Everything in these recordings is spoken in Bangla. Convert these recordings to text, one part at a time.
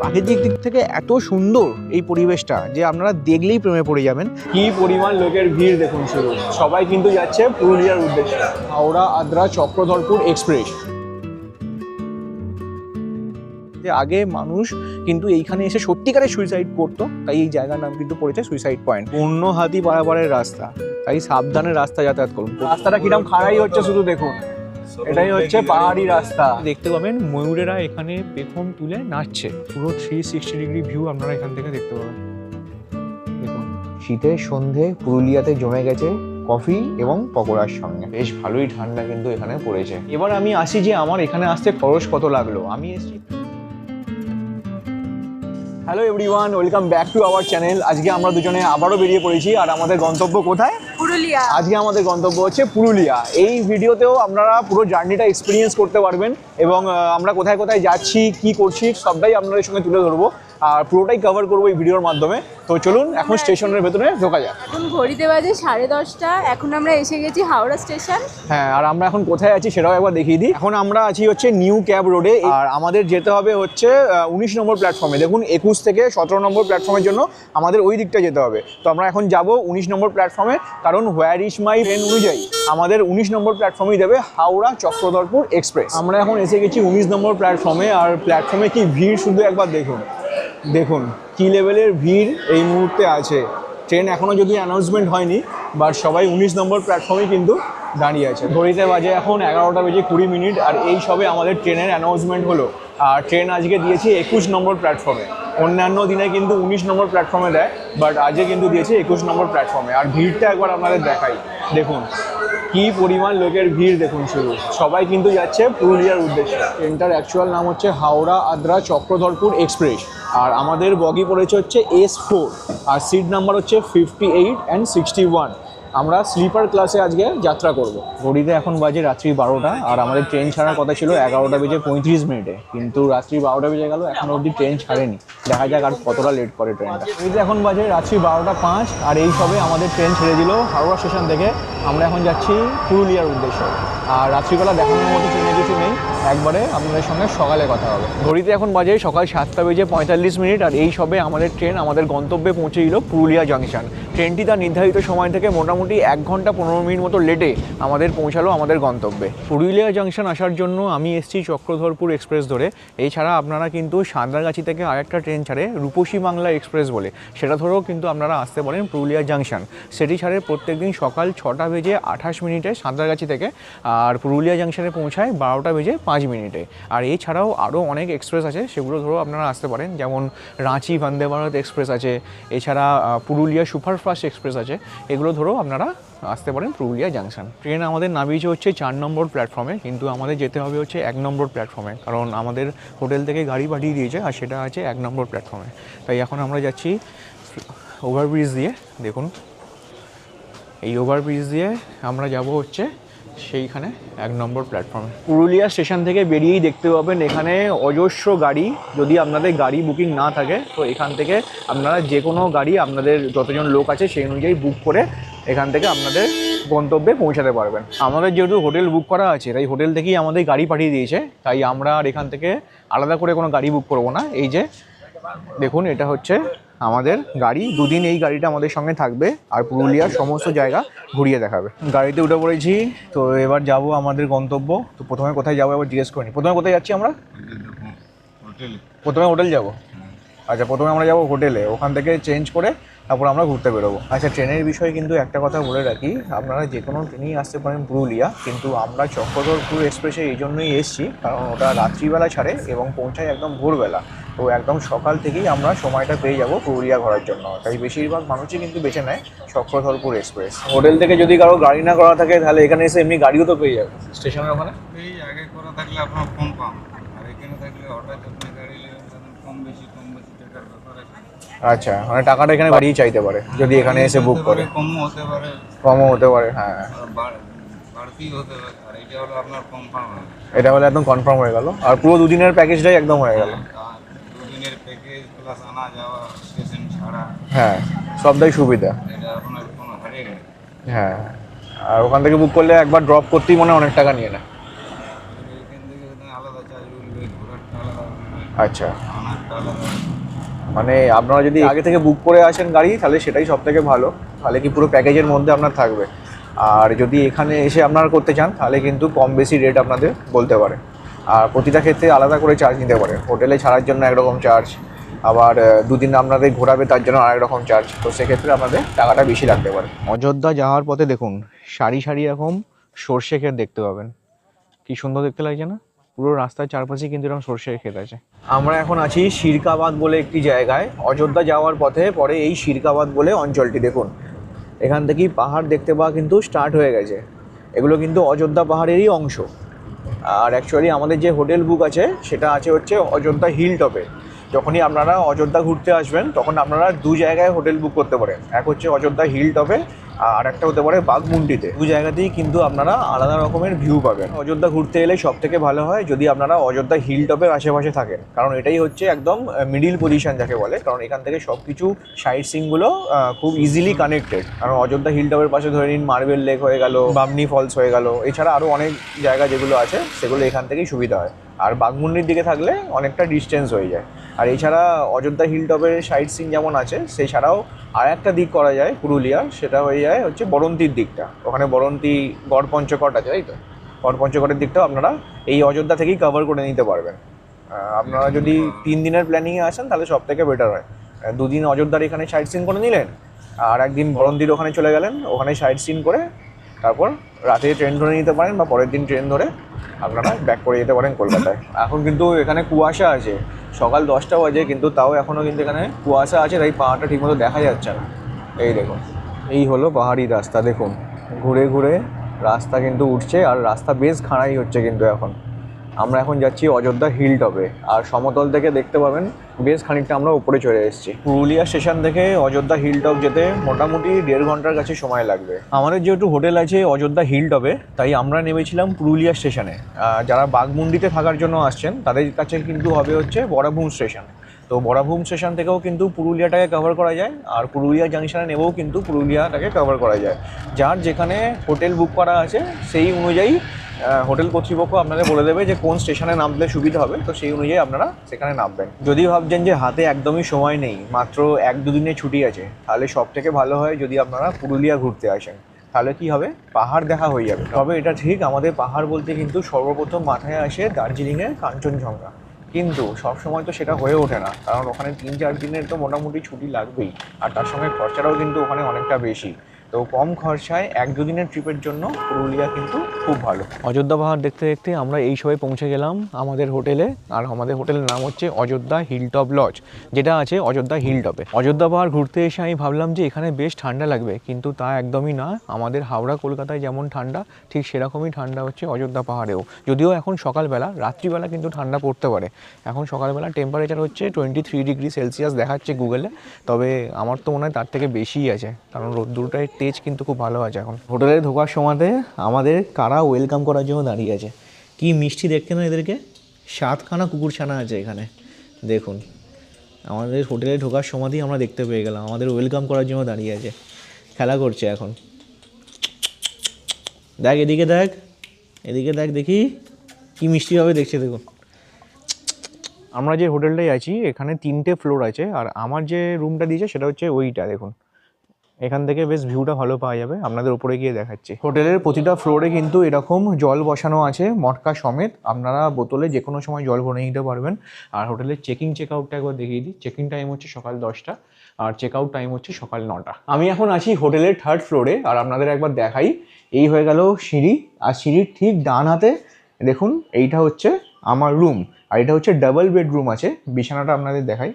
প্রাকৃতিক দিক থেকে এত সুন্দর এই পরিবেশটা যে আপনারা দেখলেই প্রেমে পড়ে যাবেন। কি পরিমাণ লোকের ভিড় দেখুন শুরু সবাই কিন্তু যাচ্ছে পুরুলিয়ার উদ্দেশ্যে। হাওড়া আদ্রা চক্রধরপুর এক্সপ্রেস। যে আগে মানুষ কিন্তু এইখানে এসে সত্যিকারে সুইসাইড করতো তাই এই জায়গার নাম কিন্তু পড়েছে সুইসাইড পয়েন্ট অন্য হাতি পারাপারের রাস্তা তাই সাবধানে রাস্তা যাতায়াত করুন। রাস্তাটা কিরম খাড়াই হচ্ছে শুধু দেখুন। এটাই হচ্ছে পাহাড়ি রাস্তা। দেখতে পাবেন ময়ূরেরা এখানে পেখম তুলে নাচছে। পুরো থ্রি সিক্সটি ডিগ্রি ভিউ আপনারা এখান থেকে দেখতে পাবেন। দেখুন। শীতের সন্ধে পুরুলিয়াতে জমে গেছে কফি এবং পকোড়ার সঙ্গে। বেশ ভালোই ঠান্ডা কিন্তু এখানে পড়েছে। এবার আমি আসি যে আমার এখানে আসতে খরচ কত লাগল। আমি এসেছি। Hello everyone welcome back to our channel আজকে আমরা দুজনে আবারও বেরিয়ে পড়েছি। আর আমাদের গন্তব্য কোথায়? পুরুলিয়া। আজকে আমাদের গন্তব্য হচ্ছে পুরুলিয়া। এই ভিডিওতেও আপনারা পুরো জার্নিটা এক্সপিরিয়েন্স করতে পারবেন এবং আমরা কোথায় কোথায় যাচ্ছি, কি করছি, সবটাই আপনাদের সঙ্গে তুলে ধরবো। আর পুরোটাই কভার করব এই ভিডিওর মাধ্যমে। তো চলুন এখন স্টেশনের ভেতরে ঢোকা যাক। এখন ঘড়িতে বাজে সাড়ে দশটা এখন আমরা এসে গেছি হাওড়া স্টেশন। হ্যাঁ আর আমরা এখন কোথায় আছি সেটাও একবার দেখিয়ে দিই। এখন আমরা আছি হচ্ছে নিউ ক্যাব রোডে আর আমাদের যেতে হবে হচ্ছে উনিশ নম্বর প্ল্যাটফর্মে দেখুন একুশ থেকে সতেরো নম্বর প্ল্যাটফর্মের জন্য আমাদের ওই দিকটা যেতে হবে। তো আমরা এখন যাব উনিশ নম্বর প্ল্যাটফর্মে কারণ হোয়ার ইস মাই ট্রেন অনুযায়ী আমাদের উনিশ নম্বর প্ল্যাটফর্মেই দেবে হাওড়া চক্রধরপুর এক্সপ্রেস আমরা এখন এসে গেছি উনিশ নম্বর প্ল্যাটফর্মে আর প্ল্যাটফর্মে কি ভিড় শুধু একবার দেখুন। দেখুন, কি লেভেলের ভিড় এই মুহূর্তে আছে? ট্রেন এখনও যদি অ্যানাউন্সমেন্ট হয়নি বাট সবাই উনিশ নম্বর প্ল্যাটফর্মে কিন্তু দাঁড়িয়ে আছে। ঘড়িতে বাজে এখন এগারোটা বেজে কুড়ি মিনিট, আর এই সবে আমাদের ট্রেনের অ্যানাউন্সমেন্ট হলো। আর ট্রেন আজকে দিয়েছি একুশ নম্বর প্ল্যাটফর্মে অন্যান্য দিনে কিন্তু উনিশ নম্বর প্ল্যাটফর্মে দেয় বাট আজকে কিন্তু দিয়েছে একুশ নম্বর প্ল্যাটফর্মে আর ভিড়টা একবার আপনাদের দেখাই। দেখুন, কি পরিমাণ লোকের ভিড় দেখুন শুরু সবাই কিন্তু যাচ্ছে পুরুলিয়ার উদ্দেশ্যে। ট্রেনটার অ্যাকচুয়াল নাম হচ্ছে হাওড়া আদ্রা চক্রধরপুর এক্সপ্রেস আর আমাদের বগি পড়েছে হচ্ছে এস ফোর আর সিট নাম্বার হচ্ছে fifty eight and sixty one আমরা স্লিপার ক্লাসে আজকে যাত্রা করব। ঘড়িতে এখন বাজে রাত্রি বারোটা, আর আমাদের ট্রেন ছাড়ার কথা ছিল এগারোটা বেজে পঁয়ত্রিশ মিনিটে। কিন্তু রাত্রি বারোটা বেজে গেল, এখন অবধি ট্রেন ছাড়েনি। দেখা যাক আর কতটা লেট করে ট্রেনটা ঘড়িতে এখন বাজে রাত্রি বারোটা পাঁচ, আর এই সবে আমাদের ট্রেন ছেড়ে দিল হাওড়া স্টেশন থেকে। আমরা এখন যাচ্ছি পুরুলিয়ার উদ্দেশ্যে। আর রাত্রিবেলা দেখানোর মতো ট্রেনে কিছু নেই। একবারে আপনাদের সঙ্গে সকালে কথা হবে। ঘড়িতে এখন বাজে সকাল সাতটা বেজে পঁয়তাল্লিশ মিনিট, আর এই সবে আমাদের ট্রেন আমাদের গন্তব্যে পৌঁছে দিল পুরুলিয়া জাংশন। ট্রেনটি তার নির্ধারিত সময় থেকে মোটামুটি এক ঘণ্টা পনেরো মিনিট মতো লেটে আমাদের পৌঁছালো আমাদের গন্তব্যে। পুরুলিয়া জাংশন আসার জন্য আমি এসেছি চক্রধরপুর এক্সপ্রেস ধরে। এছাড়া আপনারা কিন্তু সাঁতরাগাছি থেকে আরেকটা ট্রেন ছাড়ে রূপসী বাংলা এক্সপ্রেস বলে। সেটা ধরেও কিন্তু আপনারা আসতে পারেন পুরুলিয়া জাংশন। সেটি ছাড়ে প্রত্যেকদিন সকাল ছটা বেজে আঠাশ মিনিটে সাঁতরাগাছি থেকে। আর পুরুলিয়া জাংশনে পৌঁছায় বারোটা বেজে পাঁচ মিনিটে। আর এছাড়াও আরও অনেক এক্সপ্রেস আছে, সেগুলো ধরো আপনারা আসতে পারেন। যেমন রাঁচি বন্দে ভারত এক্সপ্রেস আছে, এছাড়া পুরুলিয়া সুপারফাস্ট এক্সপ্রেস আছে। এগুলো ধরো আপনারা আসতে পারেন পুরুলিয়া জাংশন ট্রেন আমাদের নামিয়েছে হচ্ছে চার নম্বর প্ল্যাটফর্মে কিন্তু আমাদের যেতে হবে হচ্ছে এক নম্বর প্ল্যাটফর্মে কারণ আমাদের হোটেল থেকে গাড়ি পাঠিয়ে দিয়েছে, আর সেটা আছে এক নম্বর প্ল্যাটফর্মে তাই এখন আমরা যাচ্ছি ওভারব্রিজ দিয়ে, দেখুন। এই ওভারব্রিজ দিয়ে আমরা যাব হচ্ছে সেইখানে এক নম্বর প্ল্যাটফর্মে পুরুলিয়া স্টেশন থেকে বেরিয়েই দেখতে পাবেন এখানে অজস্র গাড়ি, যদি আপনাদের গাড়ি বুকিং না থাকে, তো এখান থেকে আপনারা যে কোনো গাড়ি আপনাদের যতজন লোক আছে সেই অনুযায়ী বুক করে এখান থেকে আপনাদের গন্তব্যে পৌঁছাতে পারবেন। আমাদের যেহেতু হোটেল বুক করা আছে, তাই হোটেল থেকেই আমাদের গাড়ি পাঠিয়ে দিয়েছে। তাই আমরা আর এখান থেকে আলাদা করে কোনো গাড়ি বুক করব না। এই যে, দেখুন, এটা হচ্ছে আমাদের গাড়ি দুদিন এই গাড়িটা আমাদের সঙ্গে থাকবে আর পুরুলিয়ার সমস্ত জায়গা ঘুরিয়ে দেখাবে। গাড়িতে উঠে পড়েছি তো এবার যাব আমাদের গন্তব্য। তো প্রথমে কোথায় যাব এবার জিজ্ঞেস করিনি। প্রথমে কোথায় যাচ্ছি আমরা? প্রথমে হোটেল যাব? আচ্ছা প্রথমে আমরা যাব হোটেলে। ওখান থেকে চেঞ্জ করে তারপর আমরা ঘুরতে বেরোবো। আচ্ছা ট্রেনের বিষয়ে কিন্তু একটা কথা বলে রাখি। আপনারা যে কোনো ট্রেনেই আসতে পারেন পুরুলিয়া, কিন্তু আমরা চক্রধরপুর এক্সপ্রেসে এই জন্যই এসেছি, কারণ ওটা রাত্রিবেলা ছাড়ে এবং পৌঁছায় একদম ভোরবেলা। তো একদম সকাল থেকেই আমরা সময়টা পেয়ে যাব পুরুলিয়া ঘোরার জন্য। তাই বেশিরভাগ মানুষই কিন্তু বেছে নেয় চক্রধরপুর এক্সপ্রেস। হোটেল থেকে যদি কারও গাড়ি না করা থাকে, তাহলে এখানে এসে এমনি গাড়িও তো পেয়ে যাবে। স্টেশনের ওখানে? এই আগে করা থাকলে আপনার পাম আর এখানে থাকলে হঠাৎ কম বেশি, কম বেশি টাকার ব্যাপার আছে আচ্ছা মানে টাকাটা এখানে বাড়িয়ে চাইতে পারে যদি এখানে এসে বুক করে। কমও হতে পারে। কমও হতে পারে হ্যাঁ। এটা হলো একদম কনফার্ম হয়ে গেল আর পুরো দুদিনের প্যাকেজটাই একদম হয়ে গেল। দুদিনের প্যাকেজ প্লাস আনা যাওয়া স্টেশন ছাড়া হ্যাঁ সবটাই সুবিধা। হ্যাঁ আর ওখান থেকে বুক করলে একবার ড্রপ করতেই মনে অনেক টাকা নিয়ে বলবে আচ্ছা। মানে আপনারা যদি আগে থেকে বুক করে আসেন গাড়ি, তাহলে সেটাই সব থেকে ভালো। তাহলে কি পুরো প্যাকেজের মধ্যে আপনার থাকবে। আর যদি এখানে এসে আপনারা করতে চান, তাহলে কিন্তু কম বেশি রেট আপনাদের বলতে পারে। আর প্রতিটা ক্ষেত্রে আলাদা করে চার্জ নিতে পারে। হোটেলে ছাড়ার জন্য একরকম চার্জ আবার দুদিন আপনাদের ঘোরাবে, তার জন্য আরেক রকম চার্জ তো সেক্ষেত্রে আপনাদের টাকাটা বেশি লাগতে পারে। অযোধ্যা যাওয়ার পথে দেখুন, সারি সারি এরকম সর্ষে ক্ষেত দেখতে পাবেন। কি সুন্দর দেখতে লাগছে না? পুরো রাস্তার চারপাশে কিন্তু এরকম সর্ষের ক্ষেত আছে। আমরা এখন আছি শিরকাবাদ বলে একটি জায়গায়। অযোধ্যা যাওয়ার পথে পরে এই শিরকাবাদ বলে অঞ্চলটি দেখুন। এখান থেকেই পাহাড় দেখতে পাওয়া কিন্তু স্টার্ট হয়ে গেছে। এগুলো কিন্তু অযোধ্যা পাহাড়েরই অংশ। আর অ্যাকচুয়ালি আমাদের যে হোটেল বুক আছে, সেটা আছে হচ্ছে অযোধ্যা হিল টপে যখনই আপনারা অযোধ্যা ঘুরতে আসবেন, তখন আপনারা দু জায়গায় হোটেল বুক করতে পারেন। এক হচ্ছে অযোধ্যা হিল টপে, আর একটা হতে পারে বাঘমুন্ডিতে। দু জায়গাতেই কিন্তু আপনারা আলাদা রকমের ভিউ পাবেন। অযোধ্যা ঘুরতে এলে সব থেকে ভালো হয় যদি আপনারা অযোধ্যা হিল টপের আশেপাশে থাকেন। কারণ এটাই হচ্ছে একদম মিডিল পজিশন যাকে বলে। কারণ এখান থেকে সব কিছু সাইট সিনগুলো খুব ইজিলি কানেক্টেড কারণ অযোধ্যা হিল টপের পাশে ধরে নিন মার্বেল লেক হয়ে গেল বামনি ফলস হয়ে গেল। এছাড়া আরও অনেক জায়গা যেগুলো আছে, সেগুলো এখান থেকেই সুবিধা হয়। আর বাঘমুন্ডির দিকে থাকলে অনেকটা ডিস্টেন্স হয়ে যায়। আর এছাড়া অযোধ্যা হিল টপের সাইট সিন যেমন আছে সেই ছাড়াও আর একটা দিক করা যায় পুরুলিয়ার সেটা হয়ে যায় হচ্ছে বরন্তির দিকটা। ওখানে বরন্তি গড় পঞ্চকট আছে, তাই তো? গড় পঞ্চকটের দিকটাও আপনারা এই অযোধ্যা থেকেই কভার করে নিতে পারবেন। আপনারা যদি তিন দিনের প্ল্যানিংয়ে আসেন, তাহলে সব থেকে বেটার হয়। দুদিন অযোধ্যার এখানে সাইট সিন করে নিলেন, আর একদিন বরন্তির ওখানে চলে গেলেন, ওখানে সাইট সিন করে তারপর রাতে ট্রেন ধরে নিতে পারেন বা পরের দিন ট্রেন ধরে আপনারা ব্যাক করে যেতে পারেন কলকাতায়। এখন কিন্তু এখানে কুয়াশা আছে। সকাল দশটা বাজে, কিন্তু তাও এখনও কিন্তু এখানে কুয়াশা আছে, তাই পাহাড়টা ঠিকমতো দেখা যাচ্ছে না। এই দেখুন, এই হলো পাহাড়ি রাস্তা, দেখুন। ঘুরে ঘুরে রাস্তা কিন্তু উঠছে, আর রাস্তা বেশ খাড়াই হচ্ছে কিন্তু এখন। আমরা এখন যাচ্ছি অযোধ্যা হিল টপে আর সমতল থেকে দেখতে পাবেন, বেশ খানিকটা আমরা উপরে চলে এসেছি। পুরুলিয়া স্টেশন থেকে অযোধ্যা হিল টপ যেতে মোটামুটি দেড় ঘণ্টার কাছে সময় লাগবে। আমাদের যেহেতু হোটেল আছে অযোধ্যা হিল টপে তাই আমরা নেমেছিলাম পুরুলিয়া স্টেশনে যারা বাঘমুন্ডিতে থাকার জন্য আসছেন, তাদের কাছে কিন্তু হবে হচ্ছে বড়াভূম স্টেশন তো বড়াভূম স্টেশন থেকেও কিন্তু পুরুলিয়াটাকে কভার করা যায়, আর পুরুলিয়া জাংশনে নেবেও কিন্তু পুরুলিয়াটাকে কভার করা যায়। যার যেখানে হোটেল বুক করা আছে, সেই অনুযায়ী হোটেল কর্তৃপক্ষ আপনাদের বলে দেবে যে কোন স্টেশনে নামলে সুবিধা হবে, তো সেই অনুযায়ী আপনারা সেখানে নামবেন। যদি ভাবছেন যে হাতে একদমই সময় নেই, মাত্র এক দুদিনের ছুটি আছে, তাহলে সব থেকে ভালো হয় যদি আপনারা পুরুলিয়া ঘুরতে আসেন। তাহলে কি হবে? পাহাড় দেখা হয়ে যাবে। তবে এটা ঠিক, আমাদের পাহাড় বলতে কিন্তু সর্বপ্রথম মাথায় আসে দার্জিলিংয়ের কাঞ্চনজঙ্ঘা। কিন্তু সবসময় তো সেটা হয়ে ওঠে না। কারণ ওখানে তিন চার দিনের তো মোটামুটি ছুটি লাগবেই। আর তার সঙ্গে খরচাটাও কিন্তু ওখানে অনেকটা বেশি। তো কম খরচায় এক দুদিনের ট্রিপের জন্য পুরুলিয়া কিন্তু খুব ভালো। অযোধ্যা পাহাড় দেখতে দেখতে আমরা এই সময় পৌঁছে গেলাম আমাদের হোটেলে, আর আমাদের হোটেলের নাম হচ্ছে অযোধ্যা হিলটপ লজ যেটা আছে অযোধ্যা হিলটপে অযোধ্যা পাহাড় ঘুরতে এসে আমি ভাবলাম যে এখানে বেশ ঠান্ডা লাগবে, কিন্তু তা একদমই না। আমাদের হাওড়া কলকাতায় যেমন ঠান্ডা, ঠিক সেরকমই ঠান্ডা হচ্ছে অযোধ্যা পাহাড়েও। যদিও এখন সকালবেলা, রাত্রিবেলা কিন্তু ঠান্ডা পড়তে পারে। এখন সকালবেলা টেম্পারেচার হচ্ছে টোয়েন্টি থ্রি ডিগ্রি সেলসিয়াস দেখাচ্ছে গুগলে তবে আমার তো মনে হয় তার থেকে বেশিই আছে, কারণ রোদ্দুরটার তেজ কিন্তু খুব ভালো আছে এখন। হোটেলে ঢোকার সময়তে আমাদের কারা ওয়েলকাম করার জন্য দাঁড়িয়ে আছে? কি মিষ্টি দেখতে না এদেরকে? সাতখানা কুকুর ছানা আছে এখানে। দেখুন, আমাদের হোটেলে ঢোকার সময়তেই আমরা দেখতে পেয়ে গেলাম, আমাদের ওয়েলকাম করার জন্য দাঁড়িয়ে আছে। খেলা করছে এখন। দেখ, এদিকে দেখ এদিকে দেখ দেখি, কি মিষ্টিভাবে দেখছে দেখুন। আমরা যে হোটেলটায় আছি, এখানে তিনটে ফ্লোর আছে, আর আমার যে রুমটা দিয়েছে সেটা হচ্ছে ওইটা, দেখুন। এখান থেকে বেশ ভিউটা ভালো পাওয়া যাবে। আপনাদের উপরে গিয়ে দেখাচ্ছি। হোটেলের প্রতিটা ফ্লোরে কিন্তু এরকম জল বসানো আছে, মটকা সমেত। আপনারা বোতলে যে কোনো সময় জল ভরে নিতে পারবেন। আর হোটেলের চেকিং চেক আউটটা একবার দেখিয়ে দিই। চেকিং টাইম হচ্ছে সকাল দশটা, আর চেক আউট টাইম হচ্ছে সকাল নটা। আমি এখন আছি হোটেলের থার্ড ফ্লোরে আর আপনাদের একবার দেখাই। এই হয়ে গেল সিঁড়ি, আর সিঁড়ির ঠিক ডান হাতে দেখুন, এইটা হচ্ছে আমার রুম আর এটা হচ্ছে ডাবল বেডরুম আছে। বিছানাটা আপনাদের দেখাই।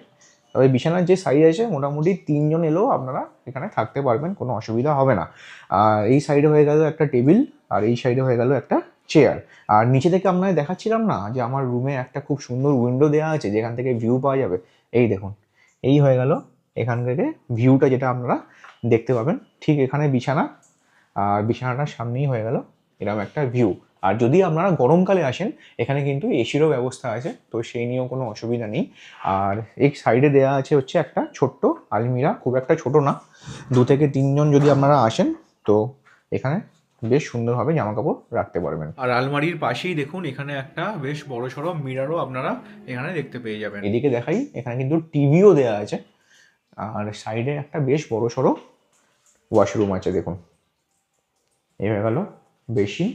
তবে বিছানার যে সাইজ আছে, মোটামুটি তিনজন এলেও আপনারা এখানে থাকতে পারবেন, কোনো অসুবিধা হবে না। আর এই সাইডে হয়ে গেল একটা টেবিল আর এই সাইডে হয়ে গেল একটা চেয়ার আর নিচে থেকে আপনাদের দেখাচ্ছিলাম না যে আমার রুমে একটা খুব সুন্দর উইন্ডো দেওয়া আছে, যেখান থেকে ভিউ পাওয়া যাবে। এই দেখুন, এই হয়ে গেল এখান থেকে ভিউটা যেটা আপনারা দেখতে পাবেন। ঠিক এখানে বিছানা, আর বিছানাটার সামনেই হয়ে গেল এরকম একটা ভিউ আর যদি আপনারা গরমকালে আসেন এখানে কিন্তু এসিরও ব্যবস্থা আছে তো সেই নিয়েও কোনো অসুবিধা নেই। আর এই সাইডে দেওয়া আছে হচ্ছে একটা ছোট্ট আলমিরা খুব একটা ছোট না দু থেকে তিনজন যদি আপনারা আসেন তো এখানে বেশ সুন্দরভাবে জামা কাপড় রাখতে পারবেন। আর আলমারির পাশেই দেখুন এখানে একটা বেশ বড় সড়ো মিরারও আপনারা এখানে দেখতে পেয়ে যাবেন। এদিকে দেখাই এখানে কিন্তু টিভিও দেওয়া আছে। আর সাইডে একটা বেশ বড় সড়ো ওয়াশরুম আছে দেখুন। এই হয়ে গেল বেসিন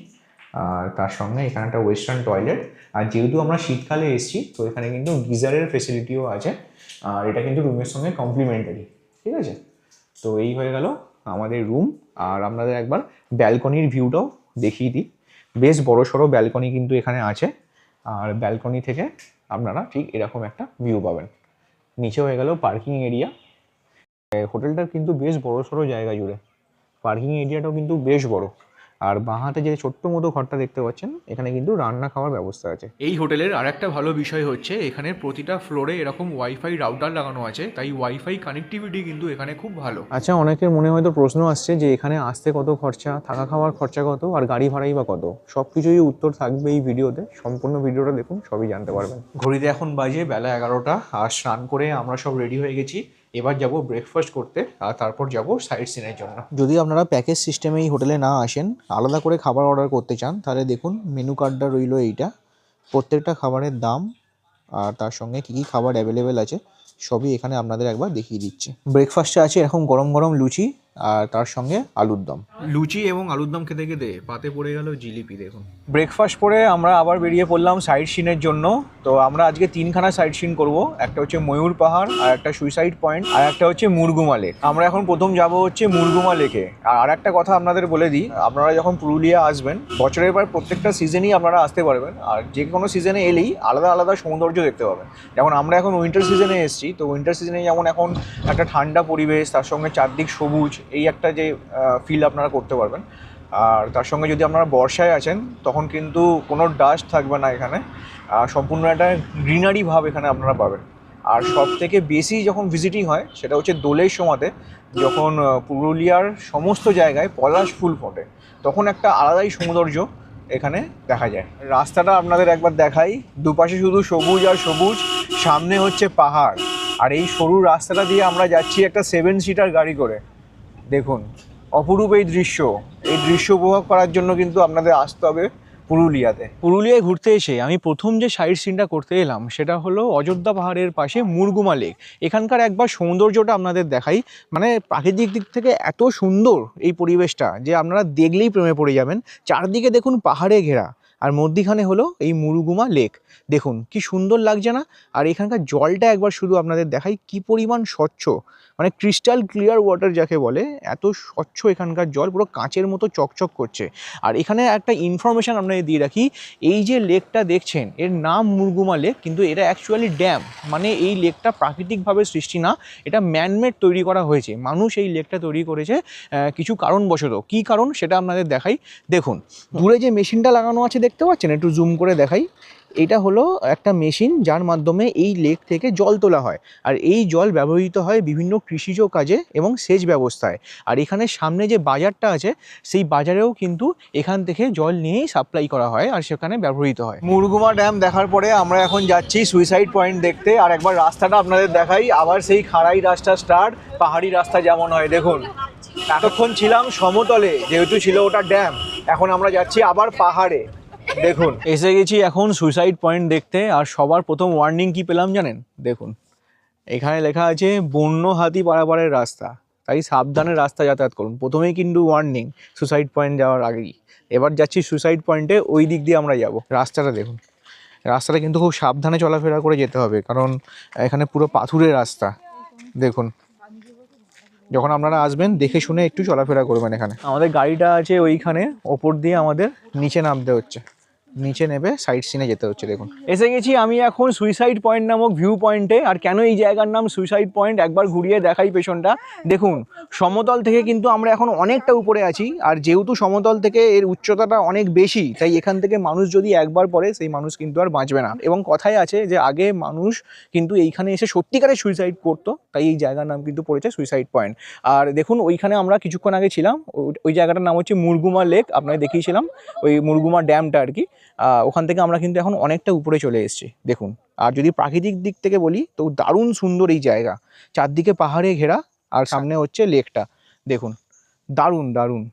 আর তার সঙ্গে এখানে একটা ওয়েস্টার্ন টয়লেট আর যেহেতু আমরা শীতকালে এসেছি, তো এখানে কিন্তু গিজারের ফেসিলিটিও আছে। আর এটা কিন্তু রুমের সঙ্গে কমপ্লিমেন্টারি ঠিক আছে? তো এই হয়ে গেল আমাদের রুম আর আপনাদের একবার ব্যালকনির ভিউটাও দেখিয়ে দিই। বেশ বড় সড়ো ব্যালকনি কিন্তু এখানে আছে। আর ব্যালকনি থেকে আপনারা ঠিক এরকম একটা ভিউ পাবেন। নিচে হয়ে গেল পার্কিং এরিয়া হোটেলটার কিন্তু বেশ বড় সড়ো জায়গা জুড়ে। পার্কিং এরিয়াটাও কিন্তু বেশ বড়। আর বাঁহাতে যে ছোট্ট মতো ঘরটা দেখতে পাচ্ছেন এখানে কিন্তু রান্না খাওয়ার ব্যবস্থা আছে। এই হোটেলের আরেকটা ভালো বিষয় হচ্ছে এখানে প্রতিটা ফ্লোরে এরকম ওয়াইফাই রাউটার লাগানো আছে তাই ওয়াইফাই কানেক্টিভিটি কিন্তু এখানে খুব ভালো। আচ্ছা অনেকের মনে হয়তো প্রশ্ন আসছে যে এখানে আসতে কত খরচা থাকা খাওয়ার খরচা কত আর গাড়ি ভাড়াই বা কত? সব কিছুই উত্তর থাকবে এই ভিডিওতে। সম্পূর্ণ ভিডিওটা দেখুন সবই জানতে পারবেন। ঘড়িতে এখন বাজে বেলা এগারোটা আর স্নান করে আমরা সব রেডি হয়ে গেছি। এবার যাব ব্রেকফাস্ট করতে, আর তারপর যাব সাইড সিনের জন্য। যদি আপনারা প্যাকেজ সিস্টেমে এই হোটেলে না আসেন, আলাদা করে খাবার অর্ডার করতে চান, তাহলে দেখুন মেনু কার্ডটা রইল এইটা। প্রত্যেকটা খাবারের দাম, আর তার সঙ্গে কী কী খাবার অ্যাভেলেবেল আছে, সবই এখানে আপনাদের একবার দেখিয়ে দিচ্ছি। ব্রেকফাস্টে আছে এরকম গরম গরম লুচি আর তার সঙ্গে আলুর দম। লুচি এবং আলুর দম খেতে খেতে পাতে পড়ে গেল জিলিপি দেখুন। ব্রেকফাস্ট করে আমরা আবার বেরিয়ে পড়লাম সাইড সিনের জন্য। তো আমরা আজকে তিনখানা সাইড সিন করব। একটা হচ্ছে ময়ূর পাহাড় আর একটা সুইসাইড পয়েন্ট আর একটা হচ্ছে মুরগুমা লেক আমরা এখন প্রথম যাব হচ্ছে মুরগুমা লেকে আর একটা কথা আপনাদের বলে দিই আপনারা যখন পুরুলিয়া আসবেন বছরের পর প্রত্যেকটা সিজনই আপনারা আসতে পারবেন। আর যে কোনো সিজনে এলেই আলাদা আলাদা সৌন্দর্য দেখতে পাবেন। যেমন আমরা এখন উইন্টার সিজনে এসেছি তো উইন্টার সিজনে যেমন এখন একটা ঠান্ডা পরিবেশ তার সঙ্গে চারদিক সবুজ এই একটা যে ফিল আপনারা করতে পারবেন। আর তার সঙ্গে যদি আপনারা বর্ষায় আছেন, তখন কিন্তু কোনো ডাস্ট থাকবে না এখানে। আর সম্পূর্ণ একটা গ্রিনারি ভাব এখানে আপনারা পাবেন। আর সব থেকে বেশি যখন ভিজিটিং হয়, সেটা হচ্ছে দোলের সময়তে, যখন পুরুলিয়ার সমস্ত জায়গায় পলাশ ফুল ফোটে, তখন একটা আলাদাই সৌন্দর্য এখানে দেখা যায়। রাস্তাটা আপনাদের একবার দেখাই। দুপাশে শুধু সবুজ আর সবুজ, সামনে হচ্ছে পাহাড়। আর এই সরু রাস্তাটা দিয়ে আমরা যাচ্ছি একটা সেভেন সিটার গাড়ি করে। দেখুন, অপরূপ এই দৃশ্য এই দৃশ্য উপভোগ করার জন্য কিন্তু আপনাদের আসতে হবে পুরুলিয়াতে। পুরুলিয়ায় ঘুরতে এসে আমি প্রথম যে সাইড সিনটা করতে এলাম, সেটা হলো অযোধ্যা পাহাড়ের পাশে মুরগুমা লেক এখানকার একবার সৌন্দর্যটা আপনাদের দেখাই। মানে প্রাকৃতিক দিক থেকে এত সুন্দর এই পরিবেশটা যে আপনারা দেখলেই প্রেমে পড়ে যাবেন। চারদিকে দেখুন পাহাড়ে ঘেরা। আর মধ্যিখানে হলো এই মুরুগুমা লেক। দেখুন, কি সুন্দর লাগছে না? আর এখানকার জলটা একবার শুধু আপনাদের দেখাই, কি পরিমাণ স্বচ্ছ। মানে ক্রিস্টাল ক্লিয়ার ওয়াটার যাকে বলে, এত স্বচ্ছ এখানকার জল, পুরো কাঁচের মতো চকচক করছে। আর এখানে একটা ইনফরমেশন আপনাদের দিয়ে রাখি, এই যে লেকটা দেখছেন, এর নাম মুরগুমা লেক, কিন্তু এটা অ্যাকচুয়ালি ড্যাম মানে এই লেকটা প্রাকৃতিকভাবে সৃষ্টি না, এটা ম্যানমেড তৈরি করা হয়েছে। মানুষ এই লেকটা তৈরি করেছে কিছু কারণবশত। কী কারণ? সেটা আপনাদের দেখাই। দেখুন, দূরে যে মেশিনটা লাগানো আছে দেখতে পাচ্ছেন? একটু জুম করে দেখাই। এটা হলো একটা মেশিন যার মাধ্যমে এই লেক থেকে জল তোলা হয়। আর এই জল ব্যবহৃত হয় বিভিন্ন কৃষিজ কাজে এবং সেচ ব্যবস্থায়। আর এখানে সামনে যে বাজারটা আছে, সেই বাজারেও কিন্তু এখান থেকে জল নিয়েই সাপ্লাই করা হয় আর সেখানে ব্যবহৃত হয়। মুরগুমা ড্যাম দেখার পরে আমরা এখন যাচ্ছি সুইসাইড পয়েন্ট দেখতে। আর একবার রাস্তাটা আপনাদের দেখাই। আবার সেই খাড়াই রাস্তা স্টার্ট পাহাড়ি রাস্তা যেমন হয়, দেখুন। এতক্ষণ ছিলাম সমতলে, যেহেতু ছিল ওটা ড্যাম এখন আমরা যাচ্ছি আবার পাহাড়ে। দেখুন। এসে গেছি এখন সুইসাইড পয়েন্ট দেখতে আর সবার প্রথম ওয়ার্নিং কি পেলাম জানেন? দেখুন। এখানে লেখা আছে বন্য হাতি পারাপারের রাস্তা। তাই সাবধানে রাস্তা যাতায়াত করুন। প্রথমেই কিন্তু ওয়ার্নিং সুসাইড পয়েন্ট যাওয়ার আগেই। এবার যাচ্ছি সুসাইড পয়েন্টে ওই দিক দিয়ে আমরা যাব। রাস্তাটা দেখুন। রাস্তাটা কিন্তু খুব সাবধানে চলাফেরা করে যেতে হবে কারণ এখানে পুরো পাথুরের রাস্তা। দেখুন। যখন আপনারা আসবেন দেখে শুনে একটু চলাফেরা করবেন এখানে। আমাদের গাড়িটা আছে ওইখানে ওপর দিয়ে আমাদের নিচে নামতে হচ্ছে। নিচে নেবে সাইড সিনে যেতে হচ্ছে, দেখুন। এসে গেছি আমি এখন সুইসাইড পয়েন্ট নামক ভিউ পয়েন্টে আর কেন এই জায়গার নাম সুইসাইড পয়েন্ট একবার ঘুরিয়ে দেখাই পেছনটা। দেখুন, সমতল থেকে কিন্তু আমরা এখন অনেকটা উপরে আছি। আর যেহেতু সমতল থেকে এর উচ্চতাটা অনেক বেশি, তাই এখান থেকে মানুষ যদি একবার পড়ে, সেই মানুষ কিন্তু আর বাঁচবে না। এবং কথাই আছে যে, আগে মানুষ কিন্তু এইখানে এসে সত্যিকারে সুইসাইড করতো, তাই এই জায়গার নাম কিন্তু পড়েছে সুইসাইড পয়েন্ট আর দেখুন, ওইখানে আমরা কিছুক্ষণ আগে ছিলাম ওই- জায়গাটার নাম হচ্ছে মুরগুমা লেক আপনাকে দেখিয়েছিলাম, ওই মুরগুমা ড্যামটা আর কি। ওখান থেকে আমরা কিন্তু এখন অনেকটা উপরে চলে এসেছি। দেখুন, আর যদি প্রাকৃতিক দিক থেকে বলি, তো দারুণ সুন্দর এই জায়গা। চারদিকে পাহাড়ে ঘেরা, আর সামনে হচ্ছে লেকটা। দেখুন, দারুণ দারুণ।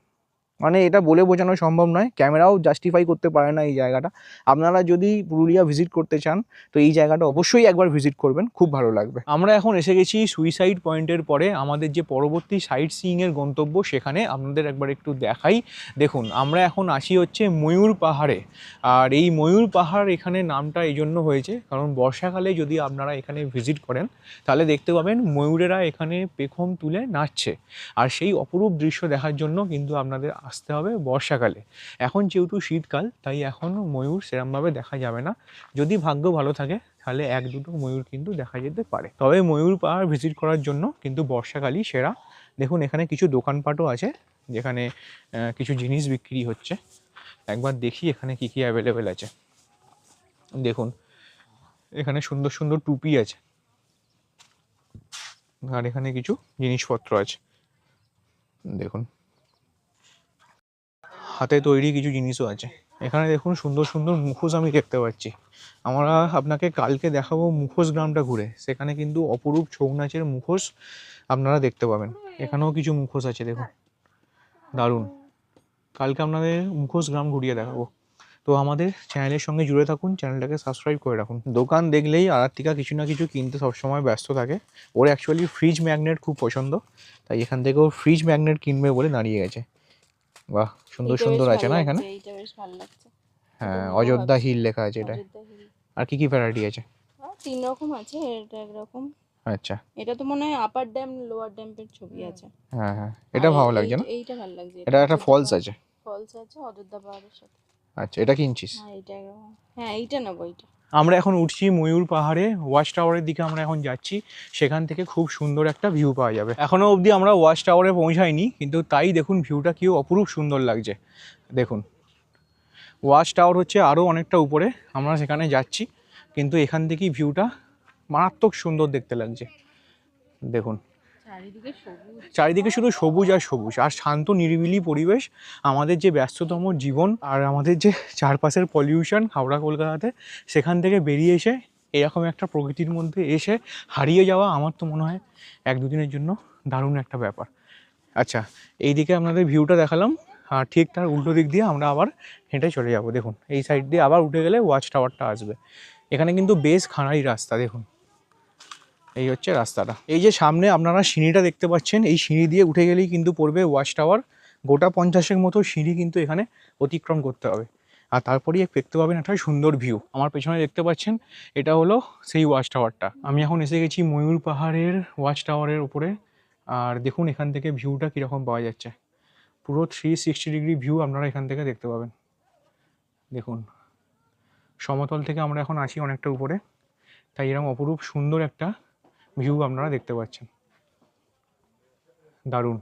মানে এটা বলে বোঝানো সম্ভব নয়। ক্যামেরাও জাস্টিফাই করতে পারে না এই জায়গাটা। আপনারা যদি পুরুলিয়া ভিজিট করতে চান, তো এই জায়গাটা অবশ্যই একবার ভিজিট করবেন। খুব ভালো লাগবে। আমরা এখন এসে গেছি সুইসাইড পয়েন্টের পরে। আমাদের যে পরবর্তী সাইট সিইংয়ের গন্তব্য সেখানে আপনাদের একবার একটু দেখাই। দেখুন, আমরা এখন আসি হচ্ছে ময়ূর পাহাড়ে। আর এই ময়ূর পাহাড় এখানে নামটা এই জন্য হয়েছে, কারণ বর্ষাকালে যদি আপনারা এখানে ভিজিট করেন, তাহলে দেখতে পাবেন ময়ূরেরা এখানে পেখম তুলে নাচছে। আর সেই অপরূপ দৃশ্য দেখার জন্য কিন্তু আপনাদের আসতে হবে বর্ষাকালে। এখন যেহেতু শীতকাল, তাই এখন ময়ূর সেরমভাবে দেখা যাবে না। যদি ভাগ্য ভালো থাকে, তাহলে এক দুটো ময়ূর কিন্তু দেখা যেতে পারে। তবে ময়ূর পাহাড় ভিজিট করার জন্য কিন্তু বর্ষাকালই সেরা। দেখুন, এখানে কিছু দোকানপাটও আছে, যেখানে কিছু জিনিস বিক্রি হচ্ছে। একবার দেখি এখানে কি কি অ্যাভেলেবেল আছে। দেখুন, এখানে সুন্দর সুন্দর টুপি আছে। আর এখানে কিছু জিনিসপত্র আছে। দেখুন। হাতে তৈরি কিছু জিনিসও আছে। এখানে দেখুন সুন্দর সুন্দর মুখোশ আমি দেখতে পাচ্ছি। আমরা আপনাকে কালকে দেখাবো মুখোশ গ্রামটা ঘুরে। সেখানে কিন্তু অপরূপ ছৌ নাচের মুখোশ আপনারা দেখতে পাবেন। এখানেও কিছু মুখোশ আছে, দেখুন। দারুণ। কালকে আপনাদের মুখোশ গ্রাম ঘুরিয়ে দেখাবো। তো আমাদের চ্যানেলের সঙ্গে জুড়ে থাকুন, চ্যানেলটাকে সাবস্ক্রাইব করে রাখুন। দোকান দেখলেই আরাত্তিকা কিছু না কিছু কিনতে সবসময় ব্যস্ত থাকে। ওর অ্যাকচুয়ালি ফ্রিজ ম্যাগনেট খুব পছন্দ, তাই এখান থেকে ও ফ্রিজ ম্যাগনেট কিনবে বলে দাঁড়িয়ে গেছে। বাহ সুন্দর সুন্দর আছে না এখানে? এইটা বেশ ভালো লাগছে। হ্যাঁ অযোধ্যা হিল লেখা আছে এটা। আর কি কি ভ্যারাইটি আছে? তিন রকম আছে এটা একরকম। আচ্ছা। এটা তো মনে হয় আপার ড্যাম লোয়ার ড্যাম্পের ছবি আছে। হ্যাঁ হ্যাঁ এটা ভালো লাগছে না? এইটা ভালো লাগছে এটা একটা ফলস আছে। ফলস আছে অযোধ্যা পাহাড়ের সাথে। আচ্ছা এটা কিনছিস হ্যাঁ এইটা একরকম। হ্যাঁ এইটা নেব এইটা। আমরা এখন উঠছি ময়ূর পাহাড়ে ওয়াচ টাওয়ারের দিকে আমরা এখন যাচ্ছি, সেখান থেকে খুব সুন্দর একটা ভিউ পাওয়া যাবে। এখনও অবধি আমরা ওয়াচ টাওয়ারে পৌঁছাইনি, কিন্তু তাই দেখুন ভিউটা কি অপরূপ সুন্দর লাগছে। দেখুন ওয়াচ টাওয়ার হচ্ছে আরও অনেকটা উপরে, আমরা সেখানে যাচ্ছি, কিন্তু এখান থেকেই ভিউটা মারাত্মক সুন্দর দেখতে লাগছে। দেখুন চারিদিকে শুধু সবুজ আর সবুজ, আর শান্ত, নিরিবিলি পরিবেশ আমাদের যে ব্যস্ততম জীবন আর আমাদের যে চারপাশের পলিউশন হাওড়া, কলকাতাতে, সেখান থেকে বেরিয়ে এসে এরকম একটা প্রকৃতির মধ্যে এসে হারিয়ে যাওয়া আমার তো মনে হয় এক দুদিনের জন্য দারুণ একটা ব্যাপার। আচ্ছা এই দিকে আপনাদের ভিউটা দেখালাম, আর ঠিক তার উল্টো দিক দিয়ে আমরা আবার হেঁটে চলে যাব। দেখুন, এই সাইড দিয়ে আবার উঠে গেলে ওয়াচ টাওয়ারটা আসবে। এখানে কিন্তু বেশ খাঁড়াই রাস্তা, দেখুন। এই হচ্ছে রাস্তাটা। এই যে সামনে আপনারা সিঁড়িটা দেখতে পাচ্ছেন, এই সিঁড়ি দিয়ে উঠে গেলেই কিন্তু পড়বে ওয়াচ টাওয়ার। গোটা পঞ্চাশের মতো সিঁড়ি কিন্তু এখানে অতিক্রম করতে হবে। আর তারপরেই দেখতে পাবেন একটা সুন্দর ভিউ আমার পেছনে দেখতে পাচ্ছেন, এটা হলো সেই ওয়াচ টাওয়ারটা। আমি এখন এসে গেছি ময়ূর পাহাড়ের ওয়াচ টাওয়ারের উপরে। আর দেখুন এখান থেকে ভিউটা কীরকম পাওয়া যাচ্ছে। পুরো থ্রি সিক্সটি ডিগ্রি ভিউ আপনারা এখান থেকে দেখতে পাবেন। দেখুন, সমতল থেকে আমরা এখন আসি অনেকটা উপরে। তাই এরকম অপরূপ সুন্দর একটা ভিউ আপনারা দেখতে পাচ্ছেন। দারুণ।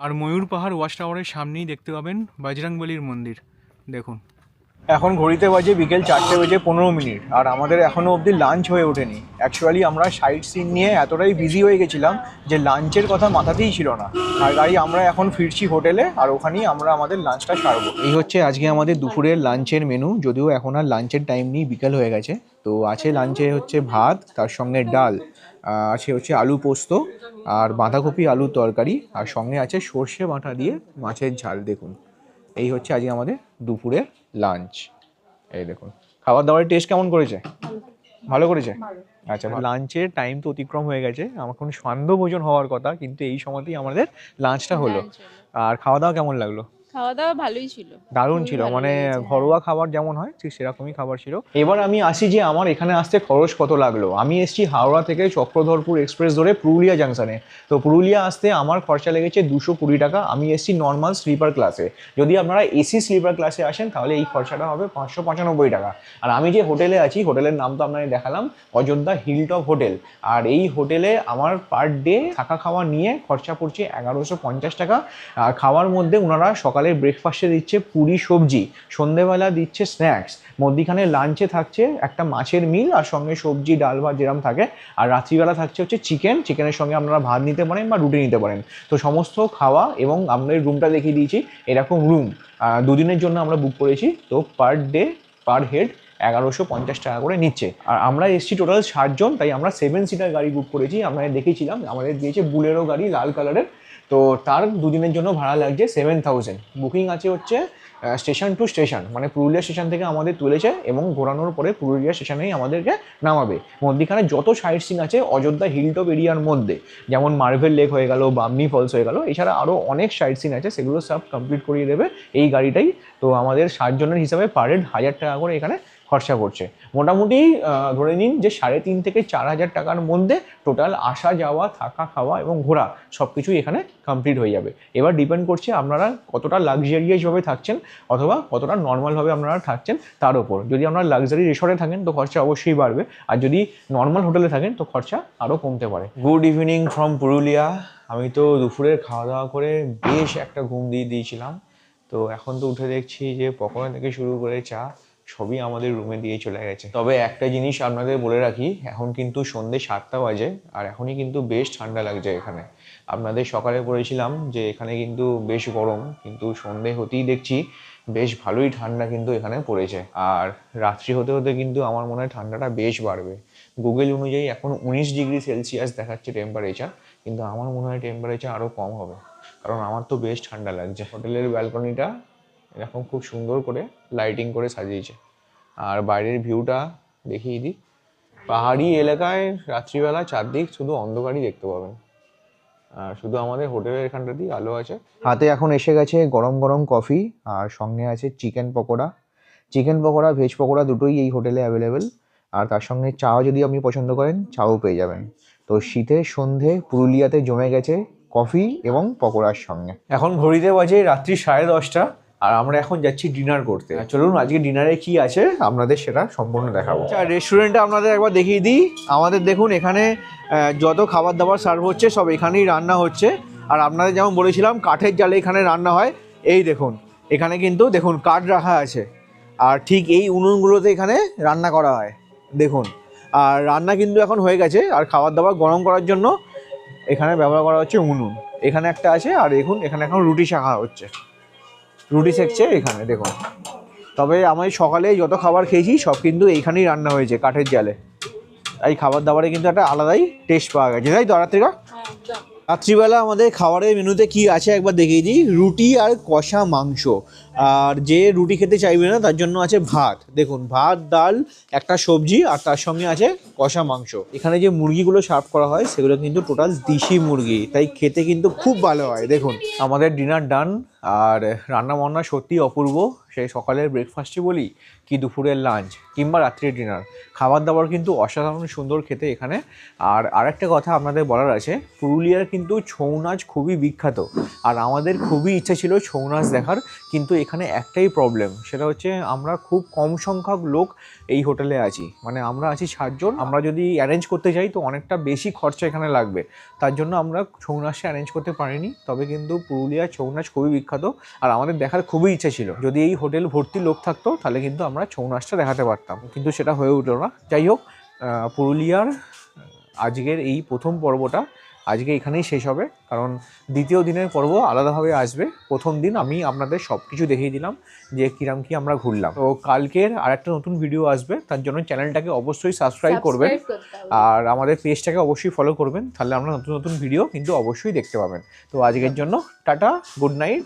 আর ময়ূর পাহাড় ওয়াচ টাওয়ারের সামনেই দেখতে পাবেন বাজরাংবলির মন্দির। দেখুন। এখন ঘড়িতে বাজে বিকেল চারটে বেজে পনেরো মিনিট, আর আমাদের এখনও অবধি লাঞ্চ হয়ে ওঠেনি। অ্যাকচুয়ালি আমরা সাইট সিন নিয়ে এতটাই বিজি হয়ে গেছিলাম যে লাঞ্চের কথা মাথাতেই ছিল না। আর গাড়ি আমরা এখন ফিরছি হোটেলে, আর ওখানেই আমরা আমাদের লাঞ্চটা সারবো। এই হচ্ছে আজকে আমাদের দুপুরের লাঞ্চের মেনু যদিও এখন আর লাঞ্চের টাইম নেই, বিকেল হয়ে গেছে। তো আছে লাঞ্চে হচ্ছে ভাত, তার সঙ্গে ডাল আছে হচ্ছে আলু পোস্ত, আর বাঁধাকপি আলুর তরকারি, আর সঙ্গে আছে সর্ষে বাটা দিয়ে মাছের ঝাল, দেখুন। এই হচ্ছে আজকে আমাদের দুপুরের লাঞ্চ। এই দেখুন। খাবার দাবারের টেস্ট কেমন করেছে? ভালো করেছে? আচ্ছা লাঞ্চের টাইম তো অতিক্রম হয়ে গেছে। আমার কোনো সান্ধ্য ভোজন হওয়ার কথা কিন্তু এই সময়তেই আমাদের লাঞ্চটা হলো। আর খাওয়া দাওয়া কেমন লাগল? খাওয়া দাওয়া ভালোই ছিল। দারুণ ছিল মানে হ্যাঁ। ঘরোয়া খাবার যেমন হয় ঠিক সেরকমই খাবার ছিল। এবার আমি আসি যে আমার এখানে আসতে খরচ কত লাগল। আমি এসেছি হাওড়া থেকে চক্রধরপুর এক্সপ্রেস ধরে পুরুলিয়া জাংশনে তো পুরুলিয়া আসতে আমার খরচা লেগেছে দুশো কুড়ি টাকা। আমি এসেছি নর্মাল স্লিপার ক্লাসে যদি আপনারা এসি স্লিপার ক্লাসে আসেন তাহলে এই খরচাটা হবে পাঁচশো পঁচানব্বই টাকা। আর আমি যে হোটেলে আছি হোটেলের নাম তো আপনাকে দেখালাম অযোধ্যা হিলটপ হোটেল আর এই হোটেলে আমার পার ডে থাকা খাওয়া নিয়ে খরচা পড়ছে এগারোশো পঞ্চাশ টাকা। আর খাওয়ার মধ্যে ওনারা সকালে ব্রেকফাস্টে দিচ্ছে পুরি সবজি, সন্ধেবেলা দিচ্ছে স্ন্যাক্স মধ্যিখানে লাঞ্চে থাকছে একটা মাছের মিল আর সঙ্গে সবজি, ডাল ভাত যেরকম থাকে, আর রাত্রিবেলা থাকছে হচ্ছে চিকেন চিকেনের সঙ্গে আপনারা ভাত নিতে পারেন বা রুটি নিতে পারেন। তো সমস্ত খাওয়া এবং আপনাদের রুমটা দেখিয়ে দিয়েছি, এরকম রুম দুদিনের জন্য আমরা বুক করেছি, তো পার ডে পার হেড এগারোশো পঞ্চাশ টাকা করে নিচ্ছে। আর আমরা এসছি টোটাল ষাটজন তাই আমরা সেভেন সিটার গাড়ি বুক করেছি, আমরা দেখেছিলাম আমাদের দিয়েছে বুলেরো গাড়ি লাল কালারের তো তার দুদিনের জন্য ভাড়া লাগছে সেভেন থাউজেন্ড বুকিং আছে হচ্ছে স্টেশন টু স্টেশন মানে পুরুলিয়া স্টেশন থেকে আমাদের তুলেছে এবং ঘোরানোর পরে পুরুলিয়া স্টেশনেই আমাদেরকে নামাবে। মধ্যিখানে যত সাইট সিন আছে, অযোধ্যা হিলটপ এরিয়ার মধ্যে, যেমন মার্ভেল লেক হয়ে গেল বামনি ফলস হয়ে গেল, এছাড়া আরও অনেক সাইট সিন আছে, সেগুলো সব কমপ্লিট করিয়ে দেবে এই গাড়িটাই। তো আমাদের ষাট জনের হিসাবে পার হেড হাজার টাকা করে এখানে খরচা করছে। মোটামুটি ধরে নিন যে সাড়ে তিন থেকে চার হাজার টাকার মধ্যে টোটাল আসা যাওয়া, থাকা খাওয়া এবং ঘোরা সব কিছুই এখানে কমপ্লিট হয়ে যাবে। এবার ডিপেন্ড করছে আপনারা কতটা লাক্সারিয়াসভাবে থাকছেন অথবা কতটা নর্মালভাবে আপনারা থাকছেন তার উপর। যদি আপনারা লাক্সারি রিসর্টে থাকেন তো খরচা অবশ্যই বাড়বে। আর যদি নর্মাল হোটেলে থাকেন তো খরচা আরও কমতে পারে। Good evening from Purulia. আমি তো দুপুরের খাওয়া দাওয়া করে বেশ একটা ঘুম দিয়ে দিয়েছিলাম। তো এখন তো উঠে দেখছি যে পকোড়া থেকে শুরু করে চা সবই আমাদের রুমে দিয়ে চলে গেছে। তবে একটা জিনিস আপনাদের বলে রাখি, এখন কিন্তু সন্ধ্যে সাতটা বাজে আর এখনই কিন্তু বেশ ঠান্ডা লাগছে এখানে। আপনাদের সকালে বলেছিলাম যে এখানে কিন্তু বেশ গরম, কিন্তু সন্ধে হতেই দেখছি বেশ ভালোই ঠান্ডা কিন্তু এখানে পড়েছে। আর রাত্রি হতে হতে কিন্তু আমার মনে হয় ঠান্ডাটা বেশ বাড়বে। গুগল অনুযায়ী এখন উনিশ ডিগ্রি সেলসিয়াস দেখাচ্ছে টেম্পারেচার কিন্তু আমার মনে হয় টেম্পারেচার আরও কম হবে। কারণ আমার তো বেশ ঠান্ডা লাগছে। হোটেলের ব্যালকনিটা এরকম খুব সুন্দর করে লাইটিং করে সাজিয়েছে। আর বাইরের ভিউটা দেখিয়ে দিই। পাহাড়ি এলাকায় রাত্রিবেলা চারদিক শুধু অন্ধকারই দেখতে পাবেন। আর শুধু আমাদের হোটেলের এখানটাতেই আলো আছে। হাতে এখন এসে গেছে গরম গরম কফি আর সঙ্গে আছে chicken pakora. Chicken pakora veg pakora দুটোই এই হোটেলে অ্যাভেলেবেল আর তার সঙ্গে চাও যদি আপনি পছন্দ করেন চাও পেয়ে যাবেন। তো শীতের সন্ধে পুরুলিয়াতে জমে গেছে কফি এবং পকোড়ার সঙ্গে। এখন ঘড়িতে বাজে রাত্রি সাড়ে দশটা। আর আমরা এখন যাচ্ছি ডিনার করতে। আর চলুন, আজকে ডিনারে কি আছে, আপনাদের সেটা সম্পূর্ণ দেখাবো। আচ্ছা রেস্টুরেন্টে আপনাদের একবার দেখিয়ে দিই। আমাদের দেখুন, এখানে যত খাবার দাবার সার্ভ হচ্ছে, সব এখানেই রান্না হচ্ছে। আর আপনাদের যেমন বলেছিলাম, কাঠের জালে এখানে রান্না হয়। এই দেখুন, এখানে কিন্তু দেখুন, কাঠ রাখা আছে। আর ঠিক এই উনুনগুলোতে এখানে রান্না করা হয়। দেখুন, আর রান্না কিন্তু এখন হয়ে গেছে। আর খাবার দাবার গরম করার জন্য এখানে ব্যবহার করা হচ্ছে উনুন। এখানে একটা আছে, আর দেখুন, এখানে এখন রুটি শাখা হচ্ছে। রুটি সেকছে এখানে, দেখুন। তবে আমি সকালে যত খাবার খেয়েছি, সব কিন্তু এইখানেই রান্না হয়েছে, কাঠের জালে। এই খাবার দাবারে কিন্তু একটা আলাদাই টেস্ট পাওয়া গেছে। তাই তো রাত্রিকা রাত্রিবেলা আমাদের খাবারের মেনুতে কি আছে একবার দেখিয়ে দিই। রুটি আর কষা মাংস। আর যে রুটি খেতে চাইবে না, তার জন্য আছে ভাত। দেখুন, ভাত, ডাল, একটা সবজি, আর তার সঙ্গে আছে কষা মাংস। এখানে যে মুরগিগুলো সার্ভ করা হয়, সেগুলো কিন্তু টোটাল দেশি মুরগি। তাই খেতে কিন্তু খুব ভালো হয়। দেখুন, আমাদের ডিনার ডান আর রান্না বান্না সত্যি অপূর্ব। সেই সকালের ব্রেকফাস্টই বলি কি দুপুরের লাঞ্চ কিংবা রাত্রির ডিনার খাবার দাবার কিন্তু অসাধারণ সুন্দর খেতে এখানে। আর আরেকটা কথা আপনাদের বলার আছে, পুরুলিয়ার কিন্তু ছৌ নাচ খুবই বিখ্যাত। আর আমাদের খুবই ইচ্ছা ছিল ছৌ নাচ দেখার, কিন্তু এখানে একটাই প্রবলেম সেটা হচ্ছে আমরা খুব কম সংখ্যক লোক এই হোটেলে আছি। মানে আমরা আছি সাতজন, আমরা যদি অ্যারেঞ্জ করতে যাই তো অনেকটা বেশি খরচা এখানে লাগবে। তার জন্য আমরা ছৌ নাচটা অ্যারেঞ্জ করতে পারিনি, তবে কিন্তু পুরুলিয়ার ছৌ নাচ খুবই বিখ্যাত। আর আমাদের দেখার খুবই ইচ্ছা ছিল। যদি এই হোটেল ভর্তি লোক থাকতো তাহলে কিন্তু আমরা ছৌ নাচটা দেখাতে পারতাম। কিন্তু সেটা হয়ে উঠল না। যাই হোক পুরুলিয়ার আজকের এই প্রথম পর্বটা আজকে এখানেই শেষ হবে। কারণ দ্বিতীয় দিনের পর্ব আলাদাভাবে আসবে। প্রথম দিন আমি আপনাদের সব কিছু দেখিয়ে দিলাম যে কিরাম কি আমরা ঘুরলাম। তো কালকের আর একটা নতুন ভিডিও আসবে। তার জন্য চ্যানেলটাকে অবশ্যই সাবস্ক্রাইব করবেন। আর আমাদের পেজটাকে অবশ্যই ফলো করবেন। তাহলে আমরা নতুন নতুন ভিডিও কিন্তু অবশ্যই দেখতে পাবেন। তো আজকের জন্য টাটা গুড নাইট